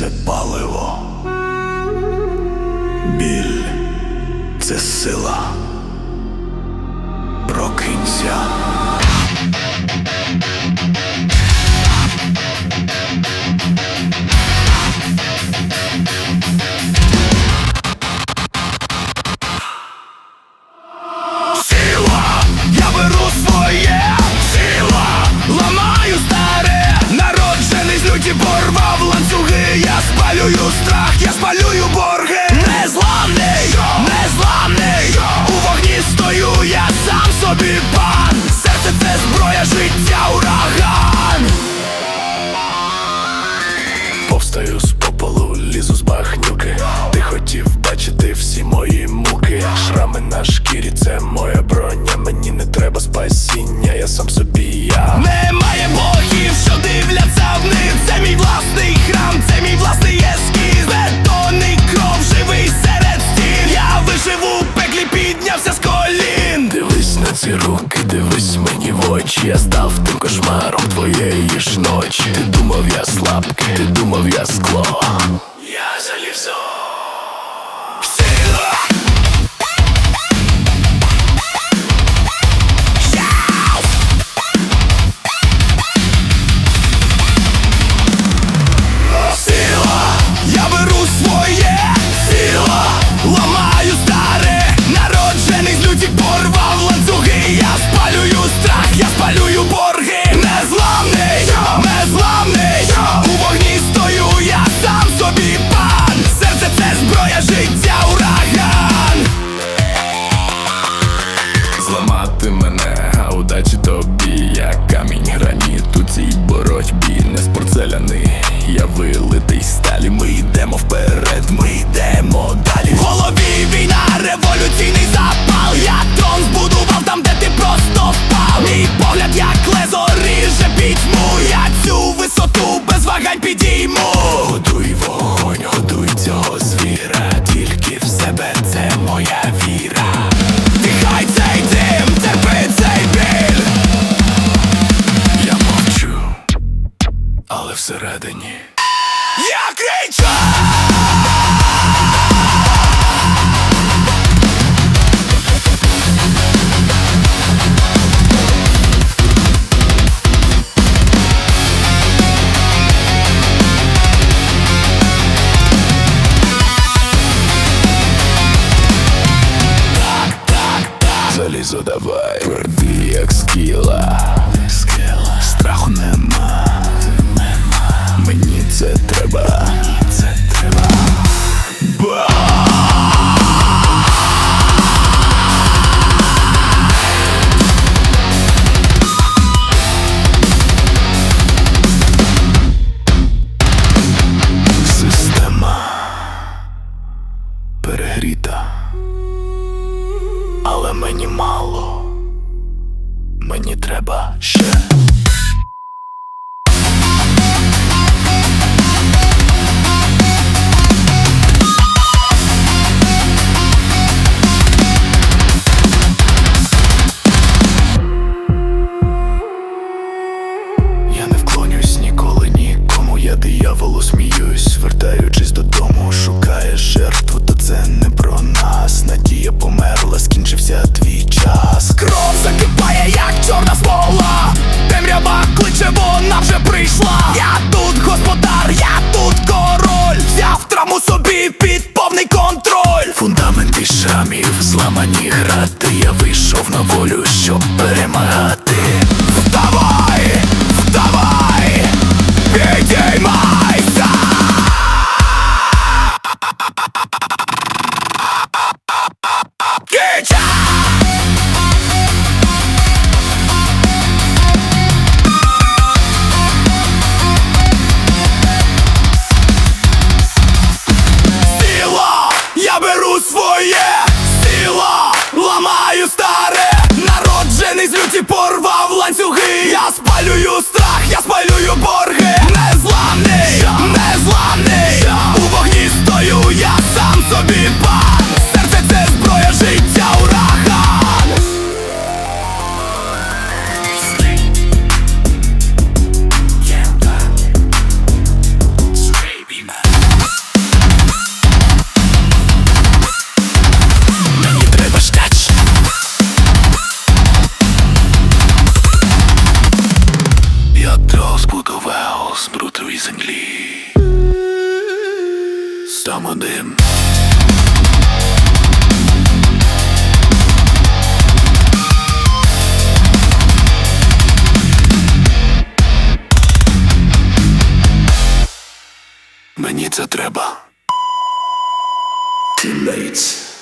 це паливо. Біль це сила. Серце це зброя, життя, ураган. Повстаю з попелу, лізу з багнюки. Ти хотів бачити всі мої муки. Шрами на шкірі, це моя броня. Мені не треба спасіння, я сам собі я. Немає богів, що дивляться вниз Це мій власний храм, це мій власний ескіз. Бетонний кров, живий серед стін. Я виживу пеклі, піднявся з колін ці руки, дивись мені в очі Я став тим кошмаром твоєї ж ночі. Ти думав, я слабкий, ти думав, я скло. Я залізо але всередині Я кричу! Залізо давай, перегріта але мені мало. Мені треба ще. Під повний контроль. Фундаменти шамів, зламані грати. Порвав ланцюги. Я спалюю страх, я спалюю борги. Сам один. Мені це треба. Teammates.